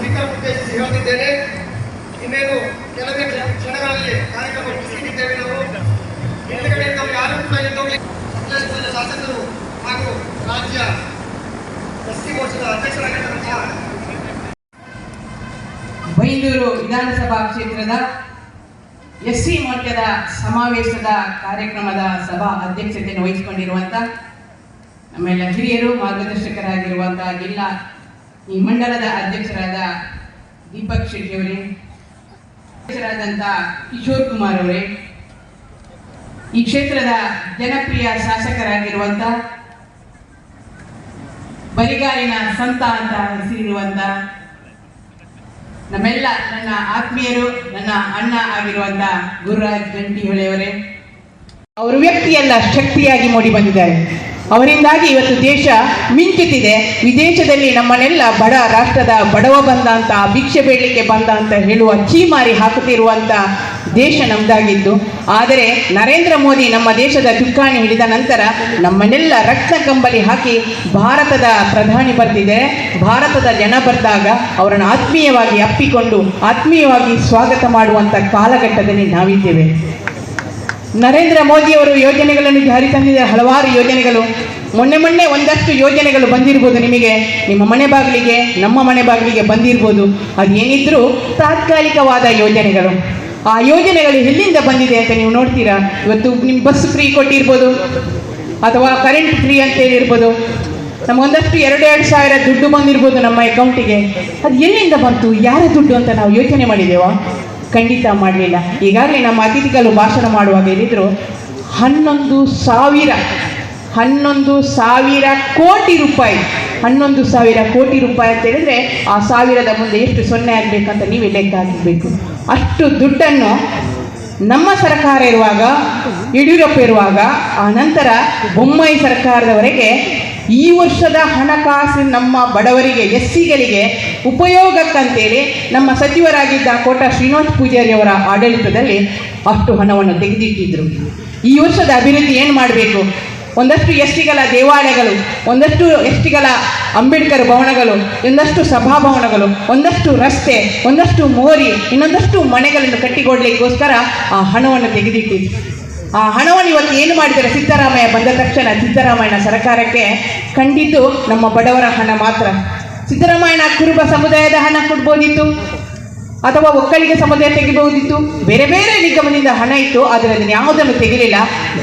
Speaker ಉದ್ದೇಶಿಸಿ ಹೇಳುತ್ತಿದ್ದೇನೆ. ಇನ್ನೇನು ಕೆಲವೇ ಕ್ಷಣಗಳಲ್ಲಿ ಕಾರ್ಯಕ್ರಮ ಮುಗಿಸಿದ್ದೇವೆ ನಾವು. ನಾವು ಯಾರು ಕೂಡ ಎದ್ದೋಗಿ ಶಾಸಕರು ಹಾಗೂ ರಾಜ್ಯ ಎಸ್ಟಿ ಮೋರ್ಚಾದ ಅಧ್ಯಕ್ಷರಾಗಿರ್ತಕ್ಕಂತಹ ಬೈಂದೂರು ವಿಧಾನಸಭಾ ಕ್ಷೇತ್ರದ ಎಸ್ಸಿ ಮೋರ್ಚಾದ ಸಮಾವೇಶದ ಕಾರ್ಯಕ್ರಮದ ಸಭಾ ಅಧ್ಯಕ್ಷತೆಯನ್ನು ವಹಿಸಿಕೊಂಡಿರುವಂಥ ನಮ್ಮೆಲ್ಲ ಹಿರಿಯರು ಮಾರ್ಗದರ್ಶಕರಾಗಿರುವಂತಹ ಜಿಲ್ಲಾ ಈ ಮಂಡಲದ ಅಧ್ಯಕ್ಷರಾದ ದೀಪಕ್ ಶೆಟ್ಟಿ ಅವರೇ ಅಧ್ಯಕ್ಷರಾದಂತಹ ಕಿಶೋರ್ ಕುಮಾರ್ ಅವರೇ, ಈ ಕ್ಷೇತ್ರದ ಜನಪ್ರಿಯ ಶಾಸಕರಾಗಿರುವಂತ ಬರಿಗಾಲಿನ ಸಂತ ಅಂತ ಹೆಸರಿರುವಂಥ ನಮ್ಮೆಲ್ಲ ನನ್ನ ಆತ್ಮೀಯರು, ನನ್ನ ಅಣ್ಣ ಆಗಿರುವಂತ ಗುರುರಾಜ್ ಗಂಟಿಹೊಳೆಯವರೇ, ಅವರು ವ್ಯಕ್ತಿಯೆಲ್ಲ ಶಕ್ತಿಯಾಗಿ ಮೂಡಿ ಬಂದಿದ್ದಾರೆ. ಅವರಿಂದಾಗಿ ಇವತ್ತು ದೇಶ ಮಿಂಚುತ್ತಿದೆ. ವಿದೇಶದಲ್ಲಿ ನಮ್ಮನ್ನೆಲ್ಲ ಬಡ ರಾಷ್ಟ್ರದ ಬಡವ ಬಂದ ಅಂತ, ಭಿಕ್ಷೆ ಬೇಡಲಿಕ್ಕೆ ಬಂದ ಅಂತ ಹೇಳುವ ಚೀಮಾರಿ ಹಾಕುತ್ತಿರುವಂತ ದೇಶ ನಮ್ದಾಗಿದ್ದು. ಆದರೆ ನರೇಂದ್ರ ಮೋದಿ ನಮ್ಮ ದೇಶದ ಚುಕ್ಕಾಣಿ ಹಿಡಿದ ನಂತರ ನಮ್ಮನ್ನೆಲ್ಲ ರಕ್ತ ಕಂಬಳಿ ಹಾಕಿ ಭಾರತದ ಪ್ರಧಾನಿ ಬರ್ತಿದೆ. ಭಾರತದ ಜನ ಬಂದಾಗ ಅವರನ್ನು ಆತ್ಮೀಯವಾಗಿ ಅಪ್ಪಿಕೊಂಡು, ಆತ್ಮೀಯವಾಗಿ ಸ್ವಾಗತ ಮಾಡುವಂತ ಕಾಲಘಟ್ಟದಲ್ಲಿ ನಾವಿದ್ದೇವೆ. ನರೇಂದ್ರ ಮೋದಿಯವರು ಯೋಜನೆಗಳನ್ನು ಜಾರಿ ತಂದಿದ ಹಲವಾರು ಯೋಜನೆಗಳು. ಮೊನ್ನೆ ಮೊನ್ನೆ ಒಂದಷ್ಟು ಯೋಜನೆಗಳು ಬಂದಿರ್ಬೋದು ನಿಮಗೆ. ನಿಮ್ಮ ಮನೆ ಬಾಗಿಲಿಗೆ, ನಮ್ಮ ಮನೆ ಬಾಗಿಲಿಗೆ ಬಂದಿರ್ಬೋದು. ಅದೇನಿದ್ರೂ ತಾತ್ಕಾಲಿಕವಾದ ಯೋಜನೆಗಳು. ಆ ಯೋಜನೆಗಳು ಎಲ್ಲಿಂದ ಬಂದಿದೆ ಅಂತ ನೀವು ನೋಡ್ತೀರಾ? ಇವತ್ತು ನಿಮ್ಮ ಬಸ್ ಫ್ರೀ ಕೊಟ್ಟಿರ್ಬೋದು, ಅಥವಾ ಕರೆಂಟ್ ಫ್ರೀ ಅಂತ ಹೇಳಿರ್ಬೋದು. ನಮಗೊಂದಷ್ಟು ಎರಡು ಎರಡು ಸಾವಿರ ದುಡ್ಡು ಬಂದಿರ್ಬೋದು ನಮ್ಮ ಅಕೌಂಟಿಗೆ. ಅದು ಎಲ್ಲಿಂದ ಬಂತು? ಯಾರ ದುಡ್ಡು ಅಂತ ನಾವು ಯೋಚನೆ ಮಾಡಿದ್ದೇವಾ ಖಂಡಿತ ಮಾಡಲಿಲ್ಲ. ಈಗಾಗಲೇ ನಮ್ಮ ಅತಿಥಿಗಳು ಭಾಷಣ ಮಾಡುವಾಗ ಹೇಳಿದರು, ಹನ್ನೊಂದು ಸಾವಿರ ಹನ್ನೊಂದು ಸಾವಿರ ಕೋಟಿ ರೂಪಾಯಿ, ಹನ್ನೊಂದು ಸಾವಿರ ಕೋಟಿ ರೂಪಾಯಿ ಅಂತ ಹೇಳಿದ್ರೆ ಆ ಸಾವಿರದ ಮುಂದೆ ಎಷ್ಟು ಸೊನ್ನೆ ಆಗಬೇಕಂತ ನೀವೇ ಲೆಕ್ಕ ಹಾಕಬೇಕು. ಅಷ್ಟು ದುಡ್ಡನ್ನು ನಮ್ಮ ಸರ್ಕಾರ ಇರುವಾಗ, ಯಡಿಯೂರಪ್ಪ ಇರುವಾಗ, ಆ ನಂತರ ಬೊಮ್ಮಾಯಿ ಸರ್ಕಾರದವರೆಗೆ ಈ ವರ್ಷದ ಹಣಕಾಸು ನಮ್ಮ ಬಡವರಿಗೆ ಎಸ್ ಸಿಗಳಿಗೆ ಉಪಯೋಗಕ್ಕಂತೇಳಿ ನಮ್ಮ ಸಚಿವರಾಗಿದ್ದ ಕೋಟ ಶ್ರೀನಿವಾಸ್ ಪೂಜಾರಿ ಅವರ ಆಡಳಿತದಲ್ಲಿ ಅಷ್ಟು ಹಣವನ್ನು ತೆಗೆದಿಟ್ಟಿದ್ರು. ಈ ವರ್ಷದ ಅಭಿವೃದ್ಧಿ ಏನು ಮಾಡಬೇಕು? ಒಂದಷ್ಟು ಎಸ್ಟಿಗಳ ದೇವಾಲಯಗಳು, ಒಂದಷ್ಟು ಎಸ್ಟಿಗಳ ಅಂಬೇಡ್ಕರ್ ಭವನಗಳು ಒಂದಷ್ಟು ಸಭಾಭವನಗಳು ಒಂದಷ್ಟು ರಸ್ತೆ, ಒಂದಷ್ಟು ಮೋರಿ, ಇನ್ನೊಂದಷ್ಟು ಮನೆಗಳನ್ನು ಕಟ್ಟಿಕೊಡ್ಲಿಕ್ಕೋಸ್ಕರ ಆ ಹಣವನ್ನು ತೆಗೆದಿಟ್ಟಿದ್ರು. ಆ ಹಣವನ್ನು ಇವತ್ತು ಏನು ಮಾಡಿದರೆ ಸಿದ್ದರಾಮಯ್ಯ ಬಂದ ತಕ್ಷಣ ಸಿದ್ದರಾಮಯ್ಯನ ಸರ್ಕಾರಕ್ಕೆ ಕಂಡಿದ್ದು ನಮ್ಮ ಬಡವರ ಹಣ ಮಾತ್ರ. ಸಿದ್ದರಾಮಯ್ಯನ ಕುರುಬ ಸಮುದಾಯದ ಹಣ ಕೊಡ್ಬೋದಿತ್ತು. ಅಥವಾ ಒಕ್ಕಲಿಗೆ ಸಂಬಂಧ ತೆಗಿಬಹುದಿತ್ತು? ಬೇರೆ ಬೇರೆ ನಿಗಮದಿಂದ ಹಣ ಇತ್ತು ಆದರೆ ಅದನ್ನು ಯಾವುದನ್ನು ತೆಗಿಲಿಲ್ಲ.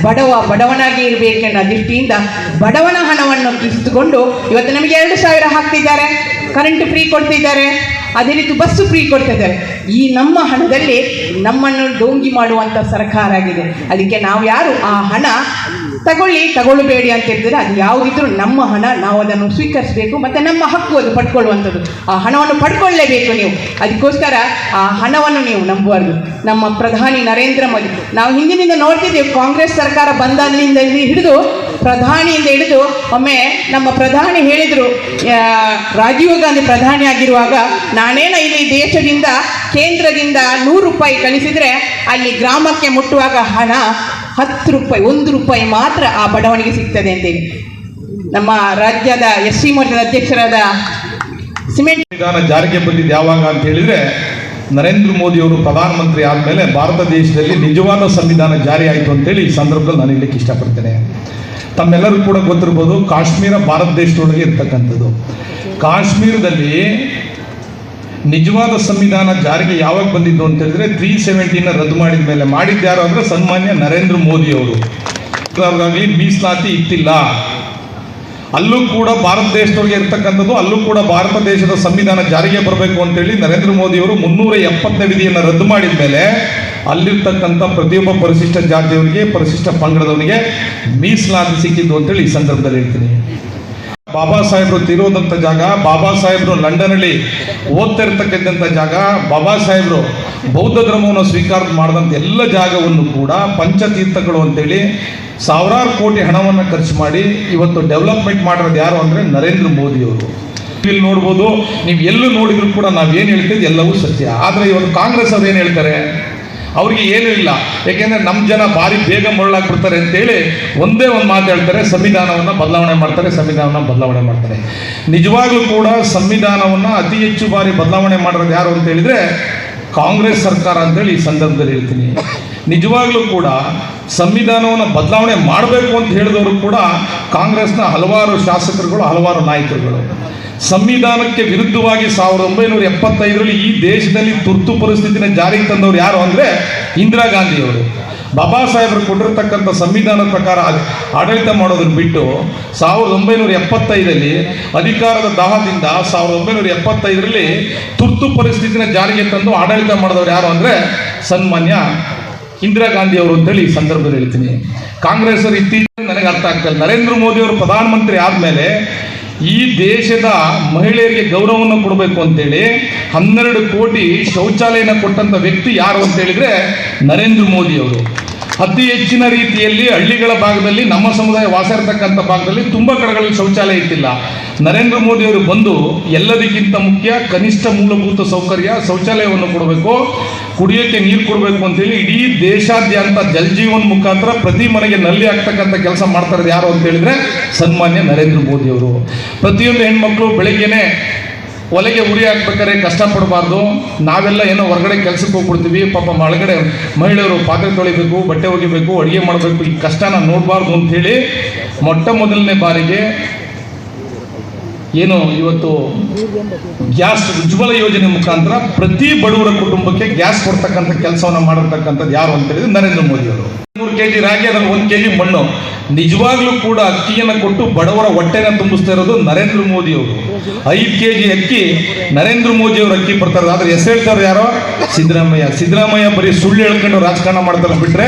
ಬಡವ ಬಡವನಾಗಿ ಇರಬೇಕೆನ್ನ ದೃಷ್ಟಿಯಿಂದ ಬಡವನ ಹಣವನ್ನು ಕಿಸಿದುಕೊಂಡು ಇವತ್ತು ನಮಗೆ ಎರಡು ಸಾವಿರ ಹಾಕ್ತಿದ್ದಾರೆ. ಕರೆಂಟ್ ಫ್ರೀ ಕೊಡ್ತಿದ್ದಾರೆ. ಅದೇ ರೀತಿ ಬಸ್ಸು ಫ್ರೀ ಕೊಡ್ತಿದ್ದಾರೆ. ಈ ನಮ್ಮ ಹಣದಲ್ಲಿ ನಮ್ಮನ್ನು ಡೋಂಗಿ ಮಾಡುವಂಥ ಸರ್ಕಾರ ಆಗಿದೆ. ಅದಕ್ಕೆ ನಾವು ಯಾರು? ಆ ಹಣ ತಗೊಳ್ಳಿ ತಗೊಳ್ಳಬೇಡಿ ಅಂತ ಹೇಳಿದ್ರೆ ಅದು ಯಾವುದಿದ್ರೂ ನಮ್ಮ ಹಣ ನಾವು ಅದನ್ನು ಸ್ವೀಕರಿಸಬೇಕು ಮತ್ತು ನಮ್ಮ ಹಕ್ಕು ಅದು ಪಡ್ಕೊಳ್ಳುವಂಥದ್ದು. ಆ ಹಣವನ್ನು ಪಡ್ಕೊಳ್ಳೇಬೇಕು ನೀವು. ಅದಕ್ಕೋಸ್ಕರ ಆ ಹಣವನ್ನು ನೀವು ನಂಬಬಾರ್ದು. ನಮ್ಮ ಪ್ರಧಾನಿ ನರೇಂದ್ರ ಮೋದಿ. ನಾವು ಹಿಂದಿನಿಂದ ನೋಡ್ತಿದ್ದೇವೆ, ಕಾಂಗ್ರೆಸ್ ಸರ್ಕಾರ ಬಂದಾಗಲಿಂದ ಹಿಡಿದು ಪ್ರಧಾನಿಯಿಂದ ಹಿಡಿದು ಒಮ್ಮೆ ನಮ್ಮ ಪ್ರಧಾನಿ ಹೇಳಿದರು ರಾಜೀವ್ ಗಾಂಧಿ ಪ್ರಧಾನಿ ಆಗಿರುವಾಗ ನಾನೇನ ಇಲ್ಲಿ ದೇಶದಿಂದ, ಕೇಂದ್ರದಿಂದ ನೂರು ರೂಪಾಯಿ ಕಳಿಸಿದರೆ ಅಲ್ಲಿ ಗ್ರಾಮಕ್ಕೆ ಮುಟ್ಟುವಾಗ ಹಣ ಹತ್ತು ರೂಪಾಯಿ, ಒಂದು ರೂಪಾಯಿ ಮಾತ್ರ ಆ ಬಡವಣಿಗೆ ಸಿಗ್ತದೆ ಅಂತೇಳಿ. ನಮ್ಮ ರಾಜ್ಯದ ಎಸ್ ಸಿ ಮೋರ್ಚಾದ ಅಧ್ಯಕ್ಷರಾದ ಸಿಮೆಂಟ್ ವಿಧಾನ ಜಾರಿಗೆ ಬಂದಿದ್ದು ಯಾವಾಗ ಅಂತ ಹೇಳಿದ್ರೆ ನರೇಂದ್ರ ಮೋದಿ ಅವರು ಪ್ರಧಾನಮಂತ್ರಿ ಆದಮೇಲೆ ಭಾರತ ದೇಶದಲ್ಲಿ ನಿಜವಾದ ಸಂವಿಧಾನ ಜಾರಿ ಆಯಿತು ಅಂತೇಳಿ ಈ ಸಂದರ್ಭದಲ್ಲಿ ನಾನು ಹೇಳಲಿಕ್ಕೆ ಇಷ್ಟಪಡ್ತೇನೆ. ತಮ್ಮೆಲ್ಲರೂ ಕೂಡ ಗೊತ್ತಿರ್ಬೋದು, ಕಾಶ್ಮೀರ ಭಾರತ ದೇಶದೊಳಗೆ ಇರ್ತಕ್ಕಂಥದ್ದು. ಕಾಶ್ಮೀರದಲ್ಲಿ ನಿಜವಾದ ಸಂವಿಧಾನ ಜಾರಿಗೆ ಯಾವಾಗ ಬಂದಿದ್ದು ಅಂತ ಹೇಳಿದ್ರೆ ತ್ರೀ ಸೆವೆಂಟಿನ ರದ್ದು ಮಾಡಿದ ಮೇಲೆ ಮಾಡಿದ್ಯಾರು ಅಂದ್ರೆ ಸನ್ಮಾನ್ಯ ನರೇಂದ್ರ ಮೋದಿ ಅವರು. ಅವ್ರಿಗಾಗಲಿ ಮೀಸಲಾತಿ ಇತ್ತಿಲ್ಲ ಅಲ್ಲೂ ಕೂಡ ಭಾರತ ದೇಶದೊಳಗೆ ಇರ್ತಕ್ಕಂಥದ್ದು, ಅಲ್ಲೂ ಕೂಡ ಭಾರತ ದೇಶದ ಸಂವಿಧಾನ ಜಾರಿಗೆ ಬರಬೇಕು ಅಂತೇಳಿ ನರೇಂದ್ರ ಮೋದಿ ಅವರು ಮುನ್ನೂರ ಎಪ್ಪತ್ತನೇ ವಿಧಿಯನ್ನು ರದ್ದು ಮಾಡಿದ ಮೇಲೆ ಅಲ್ಲಿರ್ತಕ್ಕಂಥ ಪ್ರತಿಯೊಬ್ಬ ಪರಿಶಿಷ್ಟ ಜಾತಿಯವರಿಗೆ, ಪರಿಶಿಷ್ಟ ಪಂಗಡದವನಿಗೆ ಮೀಸಲಾತಿ ಸಿಕ್ಕಿದ್ದು ಅಂತೇಳಿ ಈ ಸಂದರ್ಭದಲ್ಲಿ ಹೇಳ್ತೀನಿ. ಬಾಬಾ ಸಾಹೇಬರು ತಿರೋದಂಥ ಜಾಗ, ಬಾಬಾ ಸಾಹೇಬರು ಲಂಡನಲ್ಲಿ ಓದ್ತಾ ಇರ್ತಕ್ಕಂಥ ಜಾಗ, ಬಾಬಾ ಸಾಹೇಬರು ಬೌದ್ಧ ಧರ್ಮವನ್ನು ಸ್ವೀಕಾರ ಮಾಡಿದಂಥ ಎಲ್ಲ ಜಾಗವನ್ನು ಕೂಡ ಪಂಚತೀರ್ಥಗಳು ಅಂತೇಳಿ ಸಾವಿರಾರು ಕೋಟಿ ಹಣವನ್ನು ಖರ್ಚು ಮಾಡಿ ಇವತ್ತು ಡೆವಲಪ್ಮೆಂಟ್ ಮಾಡಿರೋದು ಯಾರು ಅಂದರೆ ನರೇಂದ್ರ ಮೋದಿ ಅವರು ಇಲ್ಲಿ ನೋಡ್ಬೋದು, ನೀವು ಎಲ್ಲೂ ನೋಡಿದ್ರು ಕೂಡ ನಾವೇನು ಹೇಳ್ತೀವಿ ಎಲ್ಲವೂ ಸತ್ಯ. ಆದರೆ ಇವತ್ತು ಕಾಂಗ್ರೆಸ್ ಅವ್ರು ಏನು ಹೇಳ್ತಾರೆ? ಅವ್ರಿಗೆ ಏನೂ ಇಲ್ಲ. ಯಾಕೆಂದ್ರೆ ನಮ್ಮ ಜನ ಭಾರಿ ಬೇಗ ಮರಳಾಗ್ಬಿಡ್ತಾರೆ ಅಂತೇಳಿ ಒಂದೇ ಒಂದು ಮಾತು ಹೇಳ್ತಾರೆ, ಸಂವಿಧಾನವನ್ನು ಬದಲಾವಣೆ ಮಾಡ್ತಾರೆ, ಸಂವಿಧಾನವನ್ನು ಬದಲಾವಣೆ ಮಾಡ್ತಾರೆ. ನಿಜವಾಗ್ಲೂ ಕೂಡ ಸಂವಿಧಾನವನ್ನು ಅತಿ ಹೆಚ್ಚು ಬಾರಿ ಬದಲಾವಣೆ ಮಾಡೋದು ಯಾರು ಅಂತ ಹೇಳಿದ್ರೆ ಕಾಂಗ್ರೆಸ್ ಸರ್ಕಾರ ಅಂತೇಳಿ ಈ ಸಂದರ್ಭದಲ್ಲಿ ಹೇಳ್ತೀನಿ. ನಿಜವಾಗ್ಲೂ ಕೂಡ ಸಂವಿಧಾನವನ್ನು ಬದಲಾವಣೆ ಮಾಡಬೇಕು ಅಂತ ಹೇಳಿದವರು ಕೂಡ ಕಾಂಗ್ರೆಸ್ನ ಹಲವಾರು ಶಾಸಕರುಗಳು, ಹಲವಾರು ನಾಯಕರುಗಳು. ಸಂವಿಧಾನಕ್ಕೆ ವಿರುದ್ಧವಾಗಿ ಸಾವಿರದ ಒಂಬೈನೂರ ಎಪ್ಪತ್ತೈದರಲ್ಲಿ ಈ ದೇಶದಲ್ಲಿ ತುರ್ತು ಪರಿಸ್ಥಿತಿನ ಜಾರಿಗೆ ತಂದವರು ಯಾರು ಅಂದರೆ ಇಂದಿರಾ ಗಾಂಧಿಯವರು. ಬಾಬಾ ಸಾಹೇಬರು ಕೊಟ್ಟಿರ್ತಕ್ಕಂಥ ಸಂವಿಧಾನದ ಪ್ರಕಾರ ಆಡಳಿತ ಮಾಡೋದನ್ನು ಬಿಟ್ಟು ಸಾವಿರದ ಒಂಬೈನೂರ ಎಪ್ಪತ್ತೈದರಲ್ಲಿ ಅಧಿಕಾರದ ದಾಹದಿಂದ ಸಾವಿರದ ಒಂಬೈನೂರ ಎಪ್ಪತ್ತೈದರಲ್ಲಿ ತುರ್ತು ಪರಿಸ್ಥಿತಿನ ಜಾರಿಗೆ ತಂದು ಆಡಳಿತ ಮಾಡಿದವರು ಯಾರು ಅಂದರೆ ಸನ್ಮಾನ್ಯ ಇಂದಿರಾ ಗಾಂಧಿ ಅವರು ಅಂತೇಳಿ ಈ ಸಂದರ್ಭದಲ್ಲಿ ಹೇಳ್ತೀನಿ. ಕಾಂಗ್ರೆಸ್ ಅವರು ಇತ್ತೀಚೆಗೆ ನನಗೆ ಅರ್ಥ ಆಗ್ತಾ ಇಲ್ಲ. ನರೇಂದ್ರ ಮೋದಿ ಅವರು ಪ್ರಧಾನಮಂತ್ರಿ ಆದಮೇಲೆ ಈ ದೇಶದ ಮಹಿಳೆಯರಿಗೆ ಗೌರವವನ್ನು ಕೊಡಬೇಕು ಅಂತೇಳಿ ಹನ್ನೆರಡು ಕೋಟಿ ಶೌಚಾಲಯನ ಕೊಟ್ಟಂತ ವ್ಯಕ್ತಿ ಯಾರು ಅಂತ ಹೇಳಿದ್ರೆ ನರೇಂದ್ರ ಮೋದಿ ಅವರು. ಅತಿ ಹೆಚ್ಚಿನ ರೀತಿಯಲ್ಲಿ ಹಳ್ಳಿಗಳ ಭಾಗದಲ್ಲಿ ನಮ್ಮ ಸಮುದಾಯ ವಾಸ ಇರತಕ್ಕಂಥ ಭಾಗದಲ್ಲಿ ತುಂಬ ಕಡೆಗಳಲ್ಲಿ ಶೌಚಾಲಯ ಇಟ್ಟಿಲ್ಲ. ನರೇಂದ್ರ ಮೋದಿ ಅವರು ಬಂದು ಎಲ್ಲದಕ್ಕಿಂತ ಮುಖ್ಯ ಕನಿಷ್ಠ ಮೂಲಭೂತ ಸೌಕರ್ಯ ಶೌಚಾಲಯವನ್ನು ಕೊಡಬೇಕು ಕುಡಿಯೋಕ್ಕೆ ನೀರು ಕೊಡಬೇಕು ಅಂತೇಳಿ ಇಡೀ ದೇಶಾದ್ಯಂತ ಜಲ್ ಜೀವನ್ ಮುಖಾಂತರ ಪ್ರತಿ ಮನೆಗೆ ನಲ್ಲಿ ಆಗ್ತಕ್ಕಂಥ ಕೆಲಸ ಮಾಡ್ತಾ ಇರೋದು ಯಾರು ಅಂತ ಹೇಳಿದ್ರೆ ಸನ್ಮಾನ್ಯ ನರೇಂದ್ರ ಮೋದಿ ಅವರು. ಪ್ರತಿಯೊಂದು ಹೆಣ್ಮಕ್ಳು ಬೆಳಿಗ್ಗೆನೆ ಒಲೆಗೆ ಉರಿ ಹಾಕ್ಬೇಕಾದ್ರೆ ಕಷ್ಟಪಡಬಾರ್ದು. ನಾವೆಲ್ಲ ಏನೋ ಹೊರಗಡೆ ಕೆಲಸಕ್ಕೆ ಹೋಗ್ಬಿಡ್ತೀವಿ. ಪಾಪ ಒಳಗಡೆ ಮಹಿಳೆಯರು ಪಾತ್ರೆ ತೊಳಿಬೇಕು, ಬಟ್ಟೆ ಒಗಿಬೇಕು, ಅಡುಗೆ ಮಾಡಬೇಕು. ಈ ಕಷ್ಟನ ನೋಡಬಾರ್ದು ಅಂತೇಳಿ ಮೊಟ್ಟ ಮೊದಲನೇ ಬಾರಿಗೆ ಏನು ಇವತ್ತು ಗ್ಯಾಸ್ ಉಜ್ವಲ ಯೋಜನೆ ಮುಖಾಂತರ ಪ್ರತಿ ಬಡವರ ಕುಟುಂಬಕ್ಕೆ ಗ್ಯಾಸ್ ಕೊಡ್ತಕ್ಕಂಥ ಕೆಲಸವನ್ನು ಮಾಡಿರ್ತಕ್ಕಂಥದ್ದು ಯಾರು ಅಂತ ಹೇಳಿದ್ರೆ ನರೇಂದ್ರ ಮೋದಿ ಅವರು. ನೂರು ಕೆ ಜಿ ರಾಗಿ, ಅದರಲ್ಲಿ ಒಂದು ಕೆ ಜಿ ಮಣ್ಣು. ನಿಜವಾಗ್ಲೂ ಕೂಡ ಅಕ್ಕಿಯನ್ನು ಕೊಟ್ಟು ಬಡವರ ಹೊಟ್ಟೆನ ತುಂಬಿಸ್ತಾ ಇರೋದು ನರೇಂದ್ರ ಮೋದಿ ಅವರು. ಐದು ಕೆ ಜಿ ಅಕ್ಕಿ ನರೇಂದ್ರ ಮೋದಿ ಅವರು ಅಕ್ಕಿ ಬರ್ತಾರೆ. ಆದರೆ ಹೆಸರು ಹೇಳ್ತಾರೆ ಯಾರೋ? ಸಿದ್ದರಾಮಯ್ಯ. ಸಿದ್ದರಾಮಯ್ಯ ಬರೀ ಸುಳ್ಳು ಹೇಳ್ಕೊಂಡು ರಾಜಕಾರಣ ಮಾಡ್ತಾರೆ ಬಿಟ್ರೆ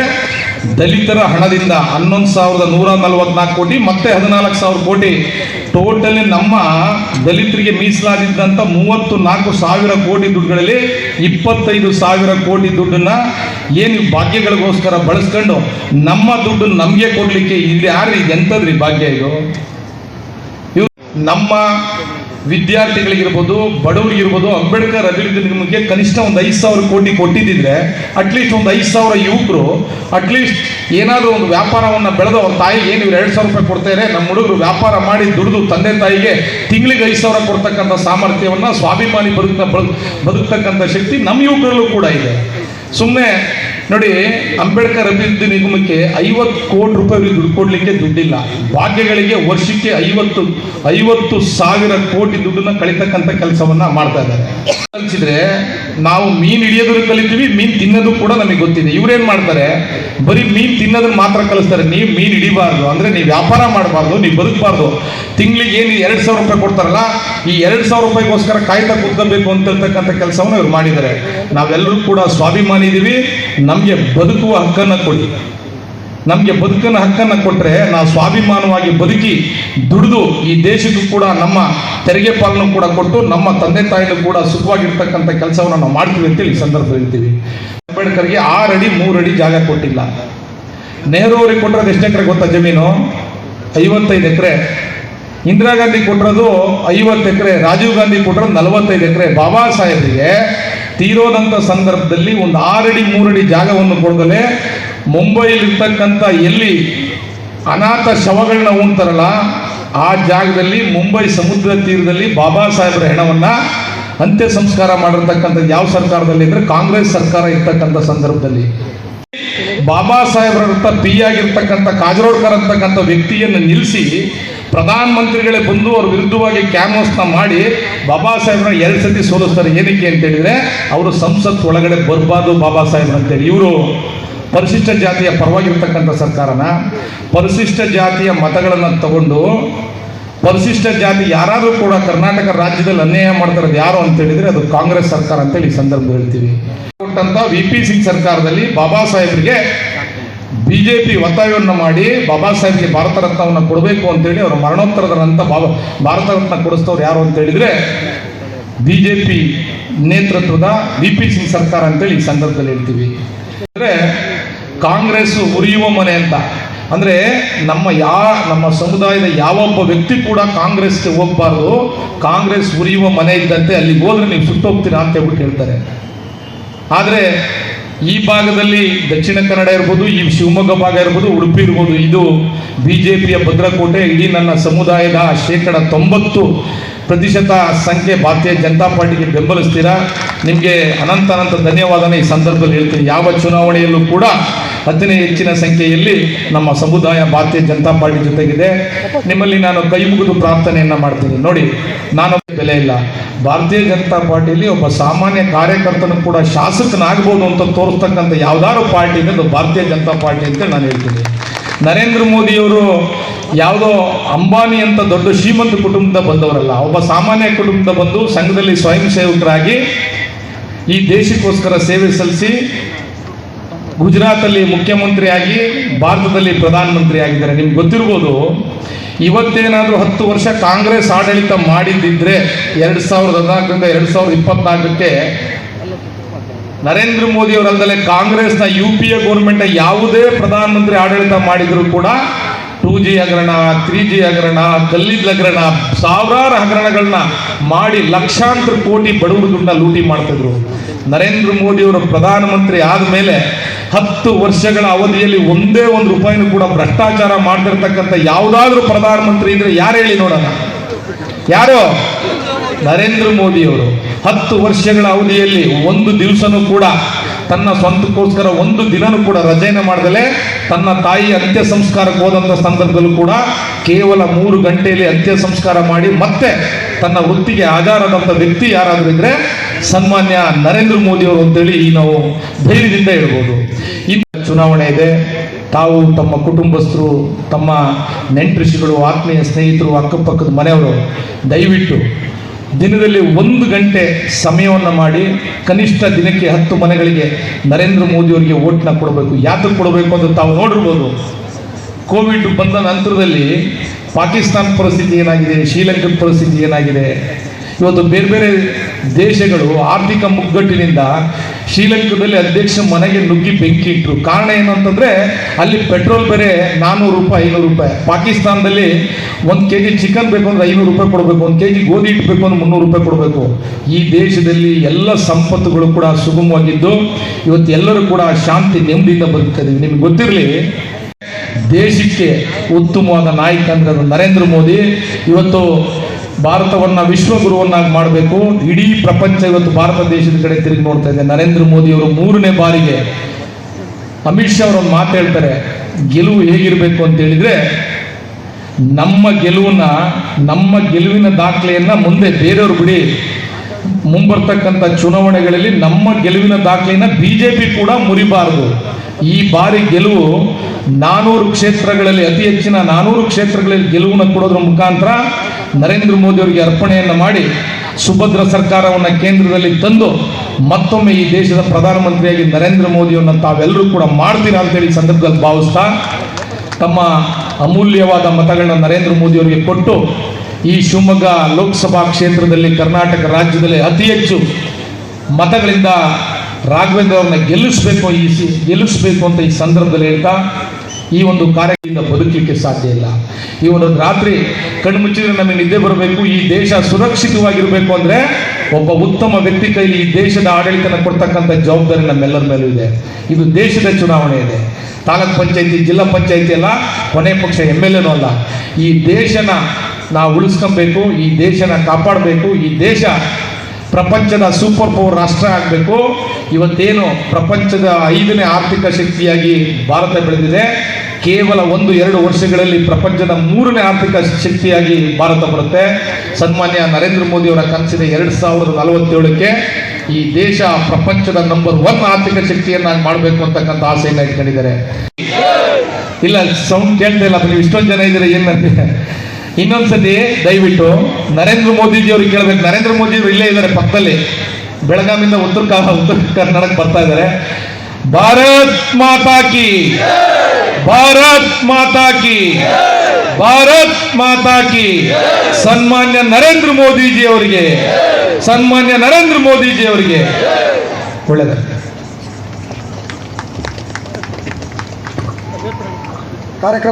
ದಲಿತರ ಹಣದಿಂದ ಹನ್ನೊಂದು ಸಾವಿರದ ನೂರ ನಲವತ್ನಾಲ್ಕು ಕೋಟಿ, ಮತ್ತೆ ಹದಿನಾಲ್ಕು ಸಾವಿರ ಕೋಟಿ. ಟೋಟಲಿ ನಮ್ಮ ದಲಿತರಿಗೆ ಮೀಸಲಾಗಿದ್ದಂಥ ಮೂವತ್ತು ನಾಲ್ಕು ಸಾವಿರ ಕೋಟಿ ದುಡ್ಡುಗಳಲ್ಲಿ ಇಪ್ಪತ್ತೈದು ಸಾವಿರ ಕೋಟಿ ದುಡ್ಡನ್ನ ಏನು ಭಾಗ್ಯಗಳಿಗೋಸ್ಕರ ಬಳಸ್ಕೊಂಡು ನಮ್ಮ ದುಡ್ಡು ನಮಗೆ ಕೊಡಲಿಕ್ಕೆ ಇಲ್ಲಿ ಯಾರು ಎಂಥದ್ರಿ ಭಾಗ್ಯ ಇದು? ಇವ್ರು ನಮ್ಮ ವಿದ್ಯಾರ್ಥಿಗಳಿಗಿರ್ಬೋದು, ಬಡವರಿಗಿರ್ಬೋದು, ಅಂಬೇಡ್ಕರ್ ಅಭಿವೃದ್ಧಿ ನಿಗಮಕ್ಕೆ ಕನಿಷ್ಠ ಒಂದು ಐದು ಸಾವಿರ ಕೋಟಿ ಕೊಟ್ಟಿದ್ದಿದ್ರೆ ಅಟ್ಲೀಸ್ಟ್ ಒಂದು ಐದು ಸಾವಿರ ಯುವಕರು ಅಟ್ಲೀಸ್ಟ್ ಏನಾದರೂ ಒಂದು ವ್ಯಾಪಾರವನ್ನು ಬೆಳೆದು ಅವ್ರ ತಾಯಿಗೆ ಏನು ಇವ್ರು ಎರಡು ಸಾವಿರ ರೂಪಾಯಿ ಕೊಡ್ತಾರೆ ನಮ್ಮ ಹುಡುಗರು ವ್ಯಾಪಾರ ಮಾಡಿ ದುಡಿದು ತಂದೆ ತಾಯಿಗೆ ತಿಂಗಳಿಗೆ ಐದು ಸಾವಿರ ಕೊಡ್ತಕ್ಕಂಥ ಸಾಮರ್ಥ್ಯವನ್ನು ಸ್ವಾಭಿಮಾನಿ ಬದುಕ ಬದುಕ್ತಕ್ಕಂಥ ಶಕ್ತಿ ನಮ್ಮ ಯುವಕರಲ್ಲೂ ಕೂಡ ಇದೆ. ಸುಮ್ಮನೆ ನೋಡಿ, ಅಂಬೇಡ್ಕರ್ ಅಭಿವೃದ್ಧಿ ನಿಗಮಕ್ಕೆ ಐವತ್ತು ಕೋಟಿ ರೂಪಾಯಿ ದುಡ್ಡು ಕೊಡಲಿಕ್ಕೆ ದುಡ್ಡಿಲ್ಲ. ಭಾಗ್ಯಗಳಿಗೆ ವರ್ಷಕ್ಕೆ ಐವತ್ತು ಐವತ್ತು ಸಾವಿರ ಕೋಟಿ ದುಡ್ಡನ್ನ ಕಳಿತಕ್ಕಂಥ ಕೆಲಸವನ್ನ ಮಾಡ್ತಾ ಇದ್ದಾರೆ. ಕಲಿಸಿದ್ರೆ ನಾವು ಮೀನ್ ಹಿಡಿಯೋದನ್ನು ಕಲಿತೀವಿ ಮೀನ್ ತಿನ್ನೋದು ಕೂಡ ನಮಗೆ ಗೊತ್ತಿದೆ. ಇವ್ರೇನ್ ಮಾಡ್ತಾರೆ? ಬರೀ ಮೀನ್ ತಿನ್ನೋದನ್ನ ಮಾತ್ರ ಕಲಿಸ್ತಾರೆ. ನೀವು ಮೀನ್ ಹಿಡಿಬಾರ್ದು. ಅಂದ್ರೆ ನೀವು ವ್ಯಾಪಾರ ಮಾಡಬಾರ್ದು, ನೀವು ಬದುಕಬಾರ್ದು. ತಿಂಗಳಿಗೆ ಏನು ಎರಡು ಸಾವಿರ ರೂಪಾಯಿ ಕೊಡ್ತಾರಲ್ಲ, ಈ ಎರಡು ಸಾವಿರ ರೂಪಾಯಿಗೋಸ್ಕರ ಕಾಯ್ತಾ ಕೂತ್ಕೋಬೇಕು ಅಂತ ಹೇಳ್ತಕ್ಕಂಥ ಕೆಲಸವನ್ನು ಇವ್ರು ಮಾಡಿದ್ದಾರೆ. ನಾವೆಲ್ಲರೂ ಕೂಡ ಸ್ವಾಭಿಮಾನಿ ಇದ್ದೀವಿ ನಮಗೆ ಬದುಕುವ ಹಕ್ಕನ್ನು ಕೊಡಿ. ನಮಗೆ ಬದುಕಿನ ಹಕ್ಕನ್ನು ಕೊಟ್ಟರೆ ನಾವು ಸ್ವಾಭಿಮಾನವಾಗಿ ಬದುಕಿ ದುಡಿದು ಈ ದೇಶಕ್ಕೂ ಕೂಡ, ನಮ್ಮ ತೆರಿಗೆ ಪಾಲನ್ನು ಕೂಡ ಕೊಟ್ಟು, ನಮ್ಮ ತಂದೆ ತಾಯಿನೂ ಕೂಡ ಸುಖವಾಗಿರ್ತಕ್ಕಂಥ ಕೆಲಸವನ್ನು ನಾವು ಮಾಡ್ತೀವಿ ಅಂತೇಳಿ ಸಂದರ್ಭ ಹೇಳ್ತೀವಿ. ಅಂಬೇಡ್ಕರ್ಗೆ ಆರು ಅಡಿ, ಮೂರು ಅಡಿ ಜಾಗ ಕೊಟ್ಟಿಲ್ಲ. ನೆಹರು ಅವ್ರಿಗೆ ಕೊಟ್ಟಿರೋದು ಎಷ್ಟು ಎಕರೆ ಗೊತ್ತಾ ಜಮೀನು? ಐವತ್ತೈದು ಎಕರೆ. ಇಂದಿರಾ ಗಾಂಧಿ ಕೊಟ್ಟಿರೋದು ಐವತ್ತು ಎಕರೆ, ರಾಜೀವ್ ಗಾಂಧಿ ಕೊಟ್ಟಿರೋದು ನಲವತ್ತೈದು ಎಕರೆ. ಬಾಬಾ ಸಾಹೇಬರಿಗೆ ತೀರೋದಂಥ ಸಂದರ್ಭದಲ್ಲಿ ಒಂದು ಆರಡಿ ಮೂರಡಿ ಜಾಗವನ್ನು ಕೊಡದಲೆ ಮುಂಬೈಲಿರ್ತಕ್ಕಂಥ ಎಲ್ಲಿ ಅನಾಥ ಶವಗಳನ್ನ ಉಣ್ತಾರಲ್ಲ, ಆ ಜಾಗದಲ್ಲಿ ಮುಂಬೈ ಸಮುದ್ರ ತೀರದಲ್ಲಿ ಬಾಬಾ ಸಾಹೇಬರ ಹೆಣವನ್ನ ಅಂತ್ಯ ಸಂಸ್ಕಾರ ಮಾಡಿರ್ತಕ್ಕಂಥ ಯಾವ ಸರ್ಕಾರದಲ್ಲಿ ಅಂದ್ರೆ ಕಾಂಗ್ರೆಸ್ ಸರ್ಕಾರ ಇರ್ತಕ್ಕಂಥ ಸಂದರ್ಭದಲ್ಲಿ. ಬಾಬಾ ಸಾಹೇಬ್ರ ಹತ್ರ ಪಿ ಆಗಿರ್ತಕ್ಕಂಥ ಕಾಜರೋಡ್ಕರ್ ಅಂತಕ್ಕಂಥ ವ್ಯಕ್ತಿಯನ್ನು ನಿಲ್ಲಿಸಿ ಪ್ರಧಾನ ಮಂತ್ರಿಗಳೇ ಬಂದು ಅವ್ರ ವಿರುದ್ಧವಾಗಿ ಕ್ಯಾಮೋಸ್ನ ಮಾಡಿ ಬಾಬಾ ಸಾಹೇಬ್ರ ಎರಡು ಸತಿ ಸೋಲಿಸ್ತಾರೆ. ಏನಕ್ಕೆ ಅಂತ ಹೇಳಿದ್ರೆ ಅವರು ಸಂಸತ್ ಒಳಗಡೆ ಬರಬಾರ್ದು ಬಾಬಾ ಸಾಹೇಬ್ರ ಅಂತೇಳಿ. ಇವರು ಪರಿಶಿಷ್ಟ ಜಾತಿಯ ಪರವಾಗಿರ್ತಕ್ಕಂಥ ಸರ್ಕಾರನ ಪರಿಶಿಷ್ಟ ಜಾತಿಯ ಮತಗಳನ್ನು ತಗೊಂಡು ಪರಿಶಿಷ್ಟ ಜಾತಿ ಯಾರಾದರೂ ಕೂಡ ಕರ್ನಾಟಕ ರಾಜ್ಯದಲ್ಲಿ ಅನ್ಯಾಯ ಮಾಡ್ತಾರದು ಯಾರು ಅಂತ ಹೇಳಿದ್ರೆ ಅದು ಕಾಂಗ್ರೆಸ್ ಸರ್ಕಾರ ಅಂತೇಳಿ ಈ ಸಂದರ್ಭ ಹೇಳ್ತೀವಿ. ಕೊಟ್ಟಂತ ವಿ ಪಿ ಸಿಂಗ್ ಸರ್ಕಾರದಲ್ಲಿ ಬಾಬಾ ಸಾಹೇಬ್ರಿಗೆ ಬಿಜೆಪಿ ಒತ್ತಾಯವನ್ನು ಮಾಡಿ ಬಾಬಾ ಸಾಹೇಬ್ಗೆ ಭಾರತ ರತ್ನವನ್ನು ಕೊಡಬೇಕು ಅಂತೇಳಿ ಅವರ ಮರಣೋತ್ತರದ ನಂತರ ಬಾಬಾ, ಭಾರತ ರತ್ನ ಕೊಡಿಸ್ತವ್ರು ಯಾರು ಅಂತ ಹೇಳಿದ್ರೆ ಬಿಜೆಪಿ ನೇತೃತ್ವದ ವಿ ಪಿ ಸಿಂಗ್ ಸರ್ಕಾರ ಅಂತೇಳಿ ಈ ಸಂದರ್ಭದಲ್ಲಿ ಹೇಳ್ತೀವಿ. ಅಂದ್ರೆ ಕಾಂಗ್ರೆಸ್ ಉರಿಯುವ ಮನೆ ಅಂತ. ಅಂದ್ರೆ ನಮ್ಮ ಯಾ, ನಮ್ಮ ಸಮುದಾಯದ ಯಾವೊಬ್ಬ ವ್ಯಕ್ತಿ ಕೂಡ ಕಾಂಗ್ರೆಸ್ಗೆ ಹೋಗ್ಬಾರ್ದು, ಕಾಂಗ್ರೆಸ್ ಉರಿಯುವ ಮನೆ ಇದ್ದಂತೆ ಅಲ್ಲಿ ಹೋದ್ರೆ ನೀವು ಸುಟ್ಟೋಗ್ತೀರಾ ಅಂತ ಹೇಳ್ಬಿಟ್ಟು ಹೇಳ್ತಾರೆ ಆದರೆ ಈ ಭಾಗದಲ್ಲಿ ದಕ್ಷಿಣ ಕನ್ನಡ ಇರ್ಬೋದು, ಈ ಶಿವಮೊಗ್ಗ ಭಾಗ ಇರ್ಬೋದು, ಉಡುಪಿ ಇರ್ಬೋದು, ಇದು ಬಿ ಜೆ ಪಿಯ ಭದ್ರಕೋಟೆ, ಇಡೀ ನನ್ನ ಸಮುದಾಯದ ಶೇಕಡ ತೊಂಬತ್ತು ಪ್ರತಿಶತ ಸಂಖ್ಯೆ ಭಾರತೀಯ ಜನತಾ ಪಾರ್ಟಿಗೆ ಬೆಂಬಲಿಸ್ತೀರಾ? ನಿಮಗೆ ಅನಂತ ಅನಂತ ಧನ್ಯವಾದನ ಈ ಸಂದರ್ಭದಲ್ಲಿ ಹೇಳ್ತೀನಿ. ಯಾವ ಚುನಾವಣೆಯಲ್ಲೂ ಕೂಡ ಹತ್ತನೇ ಹೆಚ್ಚಿನ ಸಂಖ್ಯೆಯಲ್ಲಿ ನಮ್ಮ ಸಮುದಾಯ ಭಾರತೀಯ ಜನತಾ ಪಾರ್ಟಿ ಜೊತೆಗಿದೆ. ನಿಮ್ಮಲ್ಲಿ ನಾನು ಕೈ ಮುಗಿದು ಪ್ರಾರ್ಥನೆಯನ್ನು ಮಾಡ್ತೀನಿ. ನೋಡಿ ನಾನು ಬೆಲೆ ಇಲ್ಲ. ಭಾರತೀಯ ಜನತಾ ಪಾರ್ಟಿಯಲ್ಲಿ ಒಬ್ಬ ಸಾಮಾನ್ಯ ಕಾರ್ಯಕರ್ತನು ಕೂಡ ಶಾಸಕನಾಗಬಹುದು ಅಂತ ತೋರಿಸ್ತಕ್ಕಂಥ ಯಾವ್ದಾದ್ರು ಪಾರ್ಟಿ ಅನ್ನೋದು ಭಾರತೀಯ ಜನತಾ ಪಾರ್ಟಿ ಅಂತ ನಾನು ಹೇಳ್ತೀನಿ. ನರೇಂದ್ರ ಮೋದಿಯವರು ಯಾವುದೋ ಅಂಬಾನಿ ಅಂತ ದೊಡ್ಡ ಶ್ರೀಮಂತ ಕುಟುಂಬದ ಬಂದವರಲ್ಲ, ಒಬ್ಬ ಸಾಮಾನ್ಯ ಕುಟುಂಬದ ಬಂದು ಸಂಘದಲ್ಲಿ ಸ್ವಯಂ ಸೇವಕರಾಗಿ ಈ ದೇಶಕ್ಕೋಸ್ಕರ ಸೇವೆ ಸಲ್ಲಿಸಿ ಗುಜರಾತಲ್ಲಿ ಮುಖ್ಯಮಂತ್ರಿಯಾಗಿ, ಭಾರತದಲ್ಲಿ ಪ್ರಧಾನಮಂತ್ರಿ ಆಗಿದ್ದಾರೆ ನಿಮ್ಗೆ ಗೊತ್ತಿರ್ಬೋದು, ಇವತ್ತೇನಾದರೂ ಹತ್ತು ವರ್ಷ ಕಾಂಗ್ರೆಸ್ ಆಡಳಿತ ಮಾಡಿದ್ದಿದ್ರೆ, ಎರಡು ಸಾವಿರದ ಹದಿನಾಲ್ಕರಿಂದ ಎರಡು ಸಾವಿರದ ಇಪ್ಪತ್ನಾಲ್ಕಕ್ಕೆ ನರೇಂದ್ರ ಮೋದಿ ಅವರಲ್ಲದೆ ಕಾಂಗ್ರೆಸ್ನ ಯು ಪಿ ಎ ಗೌರ್ಮೆಂಟ್ ಯಾವುದೇ ಪ್ರಧಾನಮಂತ್ರಿ ಆಡಳಿತ ಮಾಡಿದರೂ ಕೂಡ ಟೂ ಜಿ ಹಗರಣ, ತ್ರೀ ಜಿ ಹಗರಣ ಕಲ್ಲಿದ್ದ ಹಗರಣ, ಸಾವಿರಾರು ಹಗರಣಗಳನ್ನ ಮಾಡಿ ಲಕ್ಷಾಂತರ ಕೋಟಿ ಬಡವರ ದುಡ್ಡನ್ನ ಲೂಟಿ ಮಾಡ್ತಿದ್ರು. ನರೇಂದ್ರ ಮೋದಿ ಅವರು ಪ್ರಧಾನಮಂತ್ರಿ ಆದಮೇಲೆ ಹತ್ತು ವರ್ಷಗಳ ಅವಧಿಯಲ್ಲಿ ಒಂದೇ ಒಂದು ರೂಪಾಯಿನೂ ಕೂಡ ಭ್ರಷ್ಟಾಚಾರ ಮಾಡ್ತಿರ್ತಕ್ಕಂಥ ಯಾವುದಾದ್ರೂ ಪ್ರಧಾನಮಂತ್ರಿ ಇದ್ರೆ ಯಾರು ಹೇಳಿ ನೋಡೋಣ? ಯಾರು? ನರೇಂದ್ರ ಮೋದಿ ಅವರು. ಹತ್ತು ವರ್ಷಗಳ ಅವಧಿಯಲ್ಲಿ ಒಂದು ದಿವಸನೂ ಕೂಡ ತನ್ನ ಸ್ವಂತಕ್ಕೋಸ್ಕರ ಒಂದು ದಿನನೂ ಕೂಡ ರಜೆಯನ್ನು ಮಾಡದಲೇ ತನ್ನ ತಾಯಿ ಅಂತ್ಯ ಸಂಸ್ಕಾರಕ್ಕೆ ಹೋದಂಥ ಸಂದರ್ಭದಲ್ಲೂ ಕೂಡ ಕೇವಲ ಮೂರು ಗಂಟೆಯಲ್ಲಿ ಅಂತ್ಯ ಸಂಸ್ಕಾರ ಮಾಡಿ ಮತ್ತೆ ತನ್ನ ವೃತ್ತಿಗೆ ಆಧಾರದಂಥ ವ್ಯಕ್ತಿ ಯಾರಾದರೂ ಇದ್ರೆ ಸನ್ಮಾನ್ಯ ನರೇಂದ್ರ ಮೋದಿ ಅವರು ಅಂತೇಳಿ ಈ ನಾವು ಧೈರ್ಯದಿಂದ ಹೇಳ್ಬೋದು. ಇನ್ನು ಚುನಾವಣೆ ಇದೆ. ತಾವು ತಮ್ಮ ಕುಟುಂಬಸ್ಥರು, ತಮ್ಮ ನೆಂಟರಿಷಿಗಳು ಆತ್ಮೀಯ ಸ್ನೇಹಿತರು, ಅಕ್ಕಪಕ್ಕದ ಮನೆಯವರು, ದಯವಿಟ್ಟು ದಿನದಲ್ಲಿ ಒಂದು ಗಂಟೆ ಸಮಯವನ್ನು ಮಾಡಿ ಕನಿಷ್ಠ ದಿನಕ್ಕೆ ಹತ್ತು ಮನೆಗಳಿಗೆ ನರೇಂದ್ರ ಮೋದಿಯವರಿಗೆ ಓಟ್ನ ಕೊಡಬೇಕು. ಯಾತಕ್ಕೆ ಕೊಡಬೇಕು ಅಂತ ತಾವು ನೋಡಿರ್ಬೋದು. ಕೋವಿಡ್ ಬಂದ ನಂತರದಲ್ಲಿ ಪಾಕಿಸ್ತಾನ ಪರಿಸ್ಥಿತಿ ಏನಾಗಿದೆ ಶ್ರೀಲಂಕಾ ಪರಿಸ್ಥಿತಿ ಏನಾಗಿದೆ? ಇವತ್ತು ಬೇರೆ ಬೇರೆ ದೇಶಗಳು ಆರ್ಥಿಕ ಮುಗ್ಗಟ್ಟಿನಿಂದ ಶ್ರೀಲಂಕಾದಲ್ಲಿ ಅಧ್ಯಕ್ಷ ಮನೆಗೆ ನುಗ್ಗಿ ಬೆಂಕಿ ಇಟ್ಟರು ಕಾರಣ ಏನು ಅಂತಂದ್ರೆ, ಅಲ್ಲಿ ಪೆಟ್ರೋಲ್ ಬೆಲೆ ನಾನ್ನೂರು ರೂಪಾಯಿ, ಐನೂರು ರೂಪಾಯಿ. ಪಾಕಿಸ್ತಾನದಲ್ಲಿ ಒಂದು ಕೆ ಜಿ ಚಿಕನ್ ಬೇಕು ಅಂದ್ರೆ ಐನೂರು ರೂಪಾಯಿ ಕೊಡಬೇಕು, ಒಂದು ಕೆ ಜಿ ಗೋಧಿ ಇಟ್ಬೇಕು ಬೇಕು ಅಂದ್ರೆ ಮುನ್ನೂರು ರೂಪಾಯಿ ಕೊಡಬೇಕು. ಈ ದೇಶದಲ್ಲಿ ಎಲ್ಲ ಸಂಪತ್ತುಗಳು ಕೂಡ ಸುಗಮವಾಗಿದ್ದು, ಇವತ್ತು ಎಲ್ಲರೂ ಕೂಡ ಶಾಂತಿ, ನೆಮ್ಮದಿಯಿಂದ ಬದುಕ್ತಿದ್ದೀವಿ ನಿಮ್ಗೆ ಗೊತ್ತಿರಲಿ, ದೇಶಕ್ಕೆ ಉತ್ತಮವಾದ ನಾಯಕ ಅಂದ್ರೆ ನರೇಂದ್ರ ಮೋದಿ. ಇವತ್ತು ಭಾರತವನ್ನ ವಿಶ್ವಗುರುವನ್ನಾಗಿ ಮಾಡಬೇಕು. ಇಡೀ ಪ್ರಪಂಚ ಇವತ್ತು ಭಾರತ ದೇಶದ ಕಡೆ ತಿರುಗಿ ನೋಡ್ತಾ ಇದೆ. ನರೇಂದ್ರ ಮೋದಿ ಅವರು ಮೂರನೇ ಬಾರಿಗೆ ಅಮಿತ್ ಶಾ ಅವರು ಒಂದು ಮಾತು ಹೇಳ್ತಾರೆ. ಗೆಲುವು ಹೇಗಿರಬೇಕು ಅಂತ ಹೇಳಿದ್ರೆ, ನಮ್ಮ ಗೆಲುವನ್ನ, ನಮ್ಮ ಗೆಲುವಿನ ದಾಖಲೆಯನ್ನ ಮುಂದೆ ಬೇರೆಯವರು ಬಿಡಿ. ಮುಂಬರ್ತಕ್ಕಂಥ ಚುನಾವಣೆಗಳಲ್ಲಿ ನಮ್ಮ ಗೆಲುವಿನ ದಾಖಲೆಯನ್ನ ಬಿಜೆಪಿ ಕೂಡ ಮುರಿಬಾರದು. ಈ ಬಾರಿ ಗೆಲುವು ನಾನೂರು ಕ್ಷೇತ್ರಗಳಲ್ಲಿ, ಅತಿ ಹೆಚ್ಚಿನ ನಾನೂರು ಕ್ಷೇತ್ರಗಳಲ್ಲಿ ಗೆಲುವನ್ನು ಕೊಡೋದ್ರ ಮುಖಾಂತರ ನರೇಂದ್ರ ಮೋದಿ ಅವರಿಗೆ ಅರ್ಪಣೆಯನ್ನು ಮಾಡಿ ಸುಭದ್ರ ಸರ್ಕಾರವನ್ನು ಕೇಂದ್ರದಲ್ಲಿ ತಂದು ಮತ್ತೊಮ್ಮೆ ಈ ದೇಶದ ಪ್ರಧಾನಮಂತ್ರಿಯಾಗಿ ನರೇಂದ್ರ ಮೋದಿಯನ್ನು ತಾವೆಲ್ಲರೂ ಕೂಡ ಮಾಡ್ತೀರಾ ಅಂತೇಳಿ ಸಂದರ್ಭದಲ್ಲಿ ಭಾವಿಸ್ತಾ ತಮ್ಮ ಅಮೂಲ್ಯವಾದ ಮತಗಳನ್ನ ನರೇಂದ್ರ ಮೋದಿ ಅವರಿಗೆ ಕೊಟ್ಟು ಈ ಶಿವಮೊಗ್ಗ ಲೋಕಸಭಾ ಕ್ಷೇತ್ರದಲ್ಲಿ ಕರ್ನಾಟಕ ರಾಜ್ಯದಲ್ಲಿ ಅತಿ ಹೆಚ್ಚು ಮತಗಳಿಂದ ರಾಘವೇಂದ್ರ ಅವ್ರನ್ನ ಗೆಲ್ಲಿಸಬೇಕು ಈ ಗೆಲ್ಲಿಸಬೇಕು ಅಂತ ಈ ಸಂದರ್ಭದಲ್ಲಿ ಹೇಳ್ತಾ, ಈ ಒಂದು ಕಾರ್ಯದಿಂದ ಬದುಕಲಿಕ್ಕೆ ಸಾಧ್ಯ ಇಲ್ಲ. ಈ ಒಂದು ರಾತ್ರಿ ಕಣ್ಮುಚ್ಚಿದ್ರೆ ನಮಗೆ ನಿದ್ದೆ ಬರಬೇಕು, ಈ ದೇಶ ಸುರಕ್ಷಿತವಾಗಿರಬೇಕು ಅಂದ್ರೆ ಒಬ್ಬ ಉತ್ತಮ ವ್ಯಕ್ತಿ ಕೈಲಿ ಈ ದೇಶದ ಆಡಳಿತನ ಕೊಡ್ತಕ್ಕಂಥ ಜವಾಬ್ದಾರಿ ನಮ್ಮೆಲ್ಲರ ಮೇಲೂ ಇದೆ. ಇದು ದೇಶದ ಚುನಾವಣೆ ಇದೆ. ತಾಲೂಕ್ ಪಂಚಾಯತಿ, ಜಿಲ್ಲಾ ಪಂಚಾಯತಿ ಅಲ್ಲ, ಕೊನೆ ಪಕ್ಷ ಎಂ ಎಲ್ ಎನೂ ಅಲ್ಲ. ಈ ದೇಶನ ನಾವು ಉಳಿಸ್ಕೊಬೇಕು, ಈ ದೇಶನ ಕಾಪಾಡಬೇಕು, ಈ ದೇಶ ಪ್ರಪಂಚದ ಸೂಪರ್ ಪವರ್ ರಾಷ್ಟ್ರ ಆಗಬೇಕು. ಇವತ್ತೇನು ಪ್ರಪಂಚದ ಐದನೇ ಆರ್ಥಿಕ ಶಕ್ತಿಯಾಗಿ ಭಾರತ ಬೆಳೆದಿದೆ. ಕೇವಲ ಒಂದು, ಎರಡು ವರ್ಷಗಳಲ್ಲಿ ಪ್ರಪಂಚದ ಮೂರನೇ ಆರ್ಥಿಕ ಶಕ್ತಿಯಾಗಿ ಭಾರತ ಬರುತ್ತೆ. ಸನ್ಮಾನ್ಯ ನರೇಂದ್ರ ಮೋದಿ ಅವರ ಕನಸಿನ ಎರಡು ಸಾವಿರದ ನಲವತ್ತೇಳಕ್ಕೆ ಈ ದೇಶ ಪ್ರಪಂಚದ ನಂಬರ್ ಒನ್ ಆರ್ಥಿಕ ಶಕ್ತಿಯನ್ನಾಗಿ ಮಾಡಬೇಕು ಅಂತಕ್ಕಂಥ ಆಸೆಯನ್ನು ಇಟ್ಕೊಂಡಿದ್ದಾರೆ. ಇಲ್ಲ ಸೌಂಡ್ ಕೇಳ್ತಾ ಇಲ್ಲ, ನೀವು ಇಷ್ಟೊಂದು ಜನ ಇದ್ದೀರಾ ಏನಂತೆ ಇನ್ನೊಂದ್ಸತಿ ದಯವಿಟ್ಟು ನರೇಂದ್ರ ಮೋದಿಜಿ ಅವ್ರಿಗೆ ಕೇಳ್ಬೇಕು. ನರೇಂದ್ರ ಮೋದಿ ಅವರು ಇಲ್ಲೇ ಇದ್ದಾರೆ ಪಕ್ಕದಲ್ಲಿ. ಬೆಳಗಾವಿಯಿಂದ ಉತ್ತರ ಉತ್ತರ ಕರ್ನಾಟಕ ಬರ್ತಾ ಇದ್ದಾರೆ. ಭಾರತ್ ಮಾತಾ ಕಿ, ಭಾರತ್ ಮಾತಾ ಕಿ, ಭಾರತ್ ಮಾತಾ ಕಿ. ಸನ್ಮಾನ್ಯ ನರೇಂದ್ರ ಮೋದಿಜಿ ಅವರಿಗೆ ಸನ್ಮಾನ್ಯ ನರೇಂದ್ರ ಮೋದಿಜಿ ಅವರಿಗೆ ಒಳ್ಳೆದ ಕಾರ್ಯಕ್ರಮ